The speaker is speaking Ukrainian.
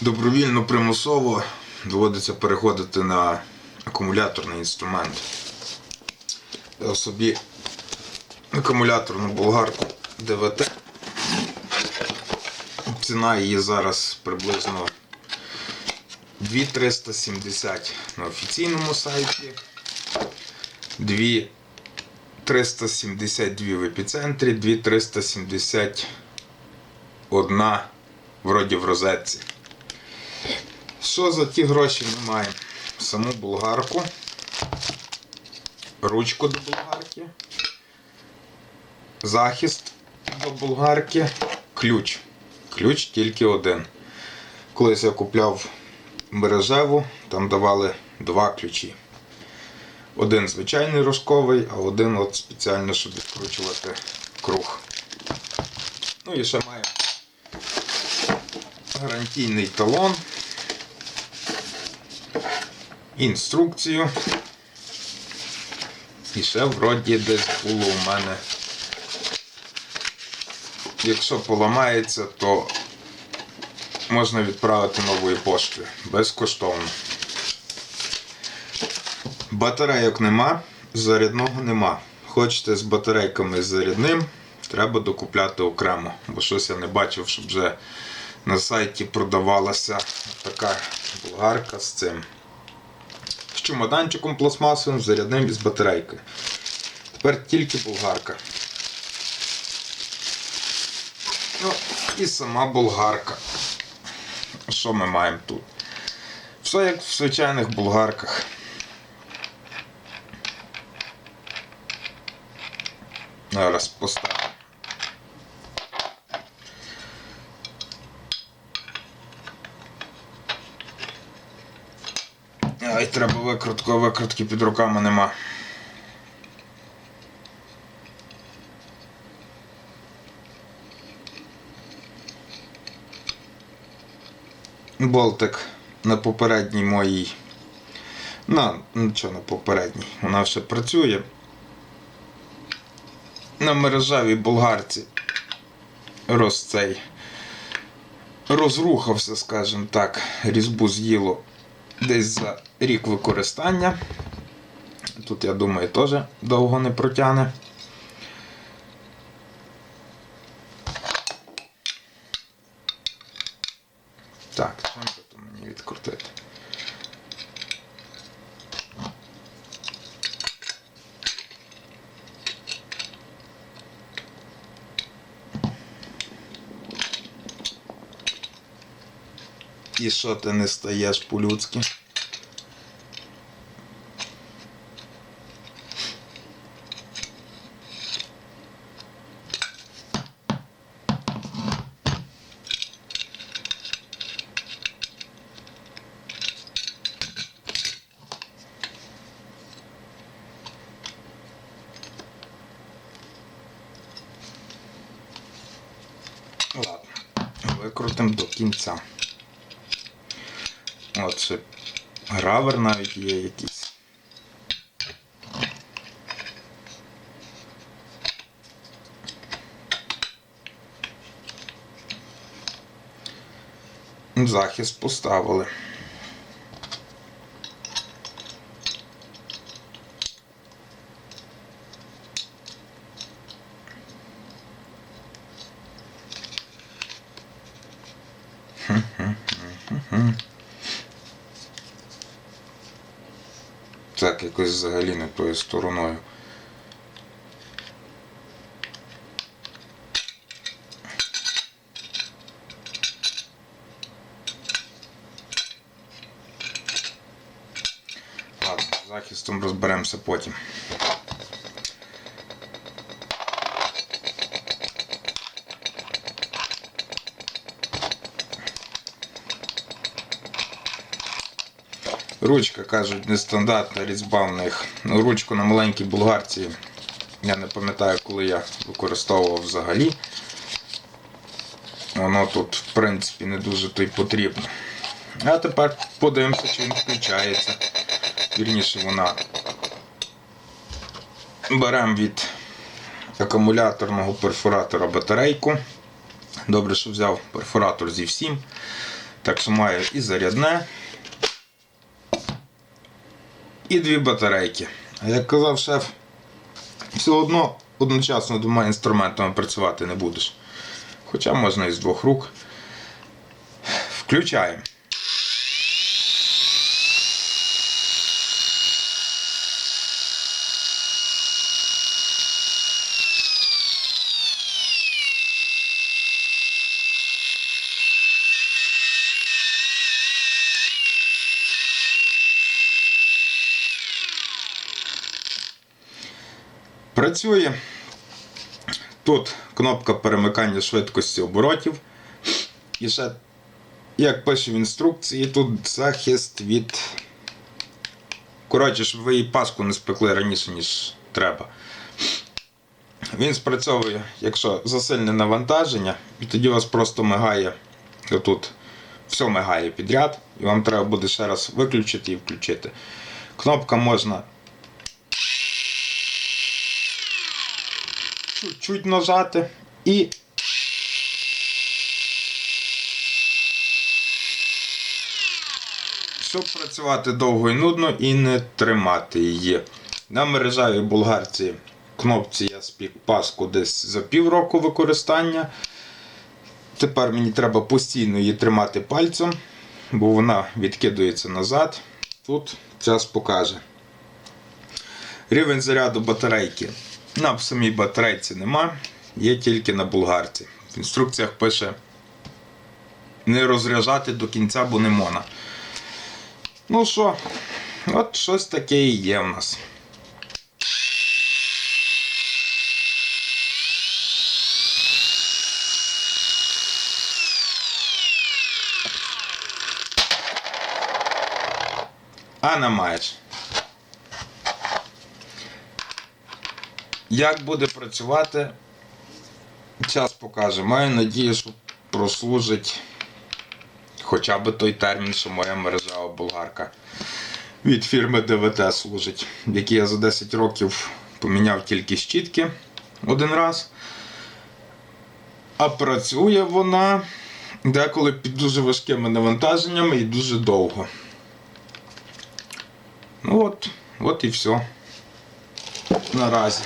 добровільно примусово доводиться переходити на акумуляторний інструмент. Я собі акумуляторну болгарку ДВТ. Ціна її зараз приблизно 2370 на офіційному сайті. 2372 в епіцентрі, 2371 вроді в розетці. Що за ті гроші ми маємо? Саму болгарку, ручку до болгарки, захист до болгарки, ключ. Ключ тільки один. Колись я купляв мережеву, там давали два ключі. Один звичайний рожковий, а один от спеціально, щоб відкручувати круг. Ну і ще маю гарантійний талон, інструкцію. І ще вроді десь було у мене. Якщо поламається, то можна відправити новою поштою безкоштовно. Батарейок нема, зарядного нема. Хочете з батарейками з зарядним, треба докупляти окремо, бо щось я не бачив, щоб вже на сайті продавалася така болгарка з цим. З чемоданчиком пластмасовим, зарядним і з батарейкою. Тепер тільки болгарка. Ну, і сама болгарка. Що ми маємо тут? Все як в звичайних болгарках. Зараз поставимо. Треба викрутку, а викрутки під руками нема. Болтик на попередній моїй. На, нічого на попередній. Вона ще працює. На мережевій болгарці роз цей розрухався, скажімо так, різьбу з'їло десь за рік використання. Тут, я думаю, теж довго не протягне. Так, чим би то мені відкрутити? І що ти не стаєш по-людськи? Ладно, викрутимо до кінця. От ще гравер навіть є якийсь. Захист поставили. Якось взагалі не тою стороною. Ладно, з захистом розберемося потім. Ручка, кажуть, нестандартна різьба в них. Ну, ручку на маленькій болгарці. Я не пам'ятаю, коли я використовував взагалі. Воно тут, в принципі, не дуже то й потрібно. А тепер подивимося, чи він включається. Вірніше вона. Беремо від акумуляторного перфоратора батарейку. Добре, що взяв перфоратор зі всім. Так що маю і зарядне, і дві батарейки. Як казав шеф, все одно одночасно двома інструментами працювати не будеш. Хоча можна і з двох рук. Включаємо. Працює. Тут кнопка перемикання швидкості оборотів. І ще, як пише в інструкції, тут захист від. Коротше, щоб ви її паску не спекли раніше, ніж треба. Він спрацьовує, якщо засильне навантаження, і тоді у вас просто мигає отут. Все мигає підряд, і вам треба буде ще раз виключити і включити. Кнопка можна чуть-чуть нажати і. Щоб працювати довго і нудно і не тримати її. На мережевій болгарці кнопці я спік паску десь за півроку використання. Тепер мені треба постійно її тримати пальцем, бо вона відкидується назад. Тут час покаже. Рівень заряду батарейки. На самій батарейці нема, є тільки на болгарці. В інструкціях пише не розряджати до кінця, бо не можна. Ну що, от щось таке і є в нас. А на маєш. Як буде працювати, час покаже. Маю надію, що прослужить хоча б той термін, що моя мережева болгарка від фірми ДВТ служить, в якій я за 10 років поміняв тільки щітки один раз. А працює вона деколи під дуже важкими навантаженнями і дуже довго. Ну от, от і все. Наразі.